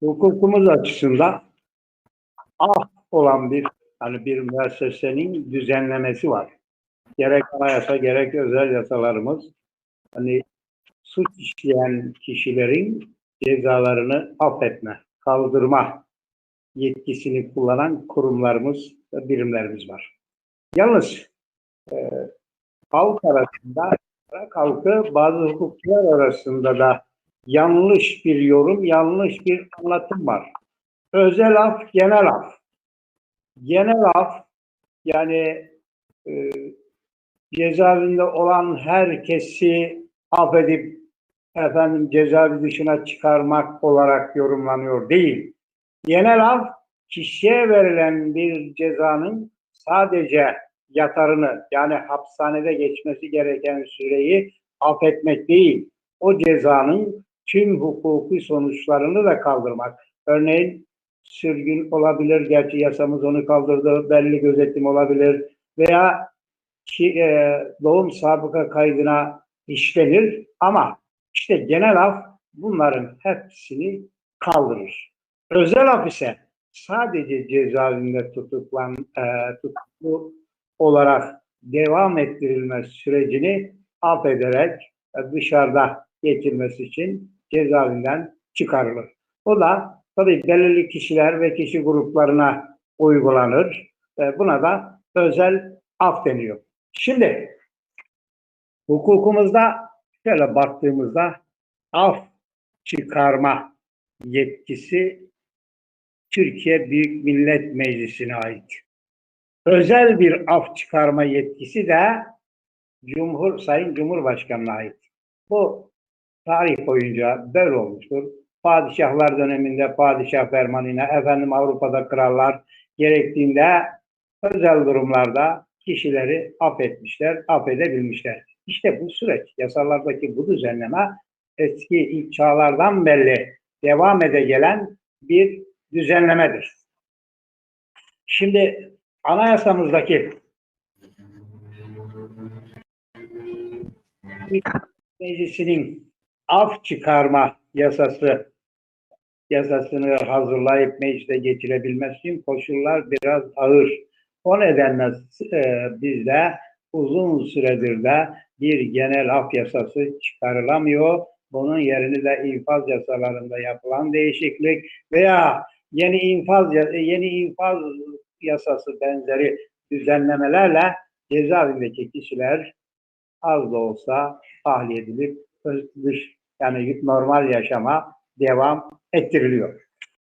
hukukumuz açısından af olan bir hani bir müessesenin düzenlemesi var. Gerek anayasa gerek özel yasalarımız hani suç işleyen kişilerin cezalarını affetme, kaldırma yetkisini kullanan kurumlarımız ve birimlerimiz var. Yalnız e, halk arasında halkı bazı hukukçular arasında da yanlış bir yorum, yanlış bir anlatım var. Özel af, genel af. Genel af yani e, cezaevinde olan herkesi affedip efendim cezaevi dışına çıkarmak olarak yorumlanıyor değil. Genel af kişiye verilen bir cezanın sadece yatarını yani hapishanede geçmesi gereken süreyi affetmek değil. O cezanın tüm hukuki sonuçlarını da kaldırmak. Örneğin sürgün olabilir, gerçi yasamız onu kaldırdı, belli gözetim olabilir veya ki, e, doğum sabıka kaydına işlenir ama işte genel af bunların hepsini kaldırır. Özel af ise sadece cezaevinde tutuklan, e, tutuklu olarak devam ettirilme sürecini affederek e, dışarıda geçirmesi için cezaevinden çıkarılır. O da tabii belirli kişiler ve kişi gruplarına uygulanır. E, Buna da özel af deniyor. Şimdi hukukumuzda şöyle baktığımızda af çıkarma yetkisi Türkiye Büyük Millet Meclisi'ne ait. Özel bir af çıkarma yetkisi de Cumhur Sayın Cumhurbaşkanı'na ait. Bu tarih boyunca böyle olmuştur. Padişahlar döneminde padişah fermanıyla, efendim Avrupa'da krallar gerektiğinde özel durumlarda kişileri affetmişler, affedebilmişler. İşte bu süreç, yasalardaki bu düzenleme eski ilk çağlardan beri devam ede gelen bir düzenlemedir. Şimdi anayasamızdaki meclisinin af çıkarma yasası yasasını hazırlayıp meclise geçirebilmesi için koşullar biraz ağır. O nedenle e, bizde uzun süredir de bir genel af yasası çıkarılamıyor. Bunun yerini de infaz yasalarında yapılan değişiklik veya yeni infaz yeni infaz yasası benzeri düzenlemelerle cezaevindeki kişiler az da olsa tahliye edilip dış yani normal yaşama devam ettiriliyor.